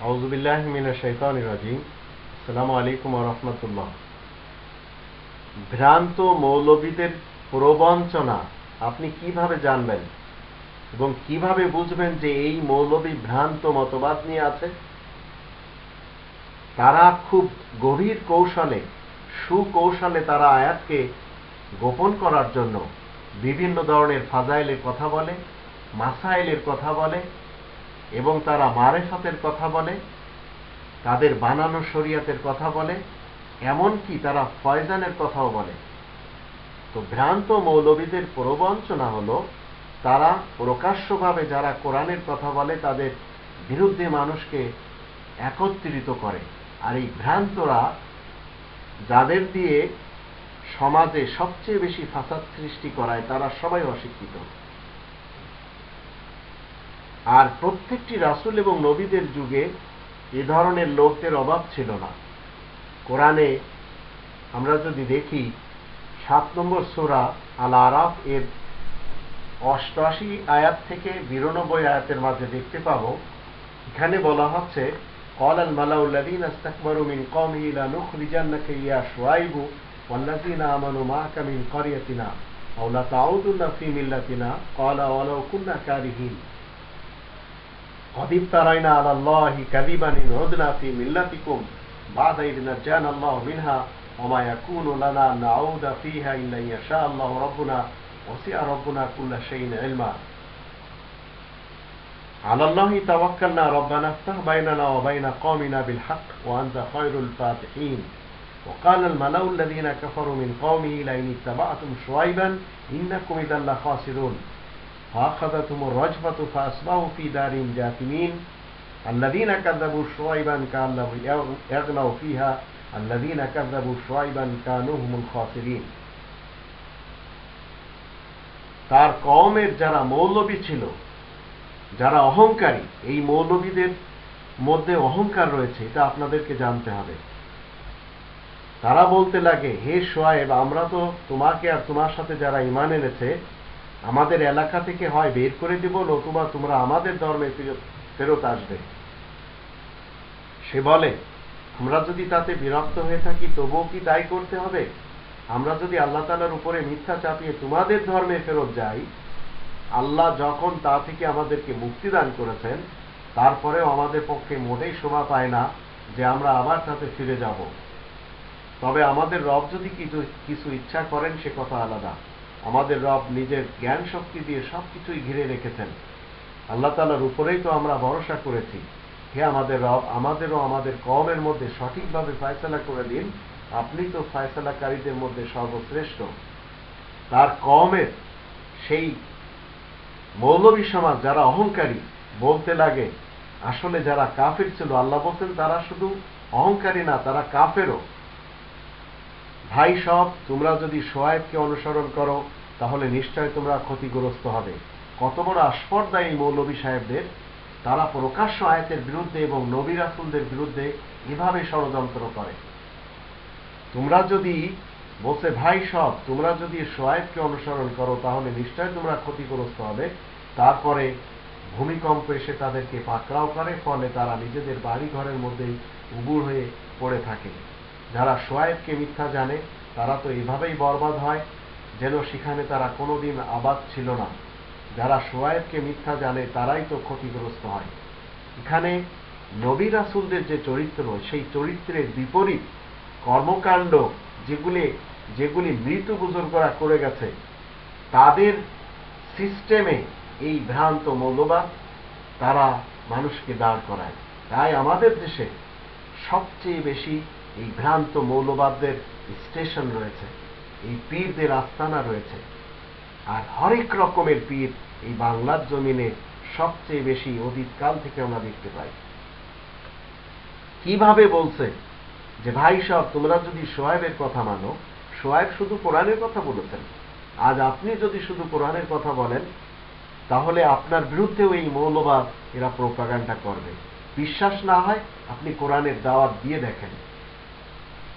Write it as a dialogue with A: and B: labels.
A: আউজুবিল্লাহ মিনা শৈতান রাজিম। আসসালামু আলাইকুম রহমতুল্লাহ। ভ্রান্ত মৌলবীদের প্রবঞ্চনা আপনি কীভাবে জানবেন এবং কীভাবে বুঝবেন যে এই মৌলবী ভ্রান্ত মতবাদ নিয়ে আছে? তারা খুব গভীর কৌশলে, সুকৌশলে তারা আয়াতকে গোপন করার জন্য বিভিন্ন ধরনের ফাজাইলের কথা বলে, মাসাইলের কথা বলে এবং তারা মারেফাতের কথা বলে, তাদের বানানো শরিয়াতের কথা বলে, এমনকি তারা ফয়জানের কথাও বলে। তো ভ্রান্ত মৌলবীদের প্রবঞ্চনা হলো, তারা প্রকাশ্যভাবে যারা কোরআনের কথা বলে, তাদের বিরুদ্ধে মানুষকে একত্রিত করে। আর এই ভ্রান্তরা যাদের দিয়ে সমাজে সবচেয়ে বেশি ফাসাদ সৃষ্টি করায়, তারা সবাই অশিক্ষিত। আর প্রত্যেকটি রাসুল এবং নবীদের যুগে এ ধরনের লোকদের অভাব ছিল না কোরআনে আমরা যদি দেখি সাত নম্বর সোরা আল আরাফ এর অষ্টআশি আয়াত থেকে বিরানব্বই আয়াতের মাঝে দেখতে পাব এখানে বলা হচ্ছে قال الملأ الذين استكبروا من قومه لنخرجنك يا شعيب والذين آمنوا معك من قريتنا أو لتعودن في ملتنا قال ولو كنا كارهين قد افترينا على الله كذبا إن عدنا في ملتكم. بعد إذ نجانا الله منها وما يكون لنا أن نعود فيها إلا إن يشاء الله ربنا. وسع ربنا كل شيء علما. على الله توكلنا ربنا. افتح بيننا وبين قومنا بالحق وأنت خير الفاتحين. وقال الملأ الذين كفروا من قومه لئن اتبعتم شعيبا إنكم إذا لخاسرون. فأخذتهم الرجفة فأصبحوا في دارهم جاثمين الذين كذبوا شعيبا كان لو يغنوا فيها الذين كذبوا شعيبا كانوا هم الخاسرين তার কমের যারা মৌলবী ছিল যারা অহংকারী এই মৌলবীদের মধ্যে অহংকার রয়েছে এটা আপনাদেরকে জানতে হবে তারা বলতে লাগে হে সোয়েব আমরা তো তোমাকে আর তোমার সাথে যারা ইমান এনেছে আমাদের এলাকা থেকে হয়, বের করে দিব, নতুবা তোমরা আমাদের ধর্মে ফেরত আসবে। সে বলে, আমরা যদি তাতে বিরক্ত হয়ে থাকি, তবুও কি তাই করতে হবে? আমরা যদি আল্লাহ তালার উপরে মিথ্যা চাপিয়ে তোমাদের ধর্মে ফেরত যাই, আল্লাহ যখন তা থেকে আমাদেরকে মুক্তি দান করেছেন, তারপরেও আমাদের পক্ষে মোটেই শোভা পায় না যে আমরা আবার তাতে ফিরে যাব। তবে আমাদের রব যদি কিছু কিছু ইচ্ছা করেন, সে কথা আলাদা। আমাদের রব নিজের জ্ঞান শক্তি দিয়ে সবকিছুই ঘিরে রেখেছেন। আল্লাহ তালার উপরেই তো আমরা ভরসা করেছি। হে আমাদের রব, আমাদেরও আমাদের কমের মধ্যে সঠিকভাবে ফয়সলা করে দিন। আপনি তো ফয়সলাকারীদের মধ্যে সর্বশ্রেষ্ঠ। তার কমের সেই মৌলবী সমাজ যারা অহংকারী, বলতে লাগে, আসলে যারা কাফের ছিল, আল্লাহ বলতেন তারা শুধু অহংকারী না, তারা কাফেরও। ভাই সব, তোমরা যদি সোয়েবকে অনুসরণ করো, তাহলে নিশ্চয় তোমরা ক্ষতিগ্রস্ত হবে। কত বড় আস্পর্দা এই মৌলবী সাহেবদের। তারা প্রকাশ্য আয়াতের বিরুদ্ধে এবং নবী রাসুলদের বিরুদ্ধে এভাবে ষড়যন্ত্র করে। তোমরা যদি, বলছে ভাই সব, তোমরা যদি সোয়েবকে অনুসরণ করো, তাহলে নিশ্চয় তোমরা ক্ষতিগ্রস্ত হবে। তারপরে ভূমিকম্প এসে তাদেরকে পাকড়াও করে, ফলে তারা নিজেদের বাড়ি ঘরের মধ্যেই উবুর হয়ে পড়ে থাকে। যারা সোয়েবকে মিথ্যা জানে, তারা তো এভাবেই বরবাদ হয় যেন সেখানে তারা কোনোদিন আবাদ ছিল না। যারা সোয়েবকে মিথ্যা জানে, তারাই তো ক্ষতিগ্রস্ত হয়। এখানে নবী রাসুলদের যে চরিত্র, সেই চরিত্রের বিপরীত কর্মকাণ্ড যেগুলি যেগুলি মৃত বুজুর্গরা করে গেছে, তাদের সিস্টেমে এই ভ্রান্ত মৌলবাদ তারা মানুষকে দাঁড় করায়। তাই আমাদের দেশে সবচেয়ে বেশি এই ভ্রান্ত মৌলবাদদের স্টেশন রয়েছে, এই পীরদের আস্তানা রয়েছে। আর হরেক রকমের পীর এই বাংলার জমিনে সবচেয়ে বেশি অতীতকাল থেকে আমরা দেখতে পাই। কীভাবে বলছে যে, ভাই সব তোমরা যদি সোয়েবের কথা মানো সোয়েব শুধু কোরআনের কথা বলেছেন। আজ আপনি যদি শুধু কোরআনের কথা বলেন, তাহলে আপনার বিরুদ্ধেও এই মৌলবাদ এরা প্রোপাগান্ডা করবে। বিশ্বাস না হয় আপনি কোরআনের দাওয়াত দিয়ে দেখেন।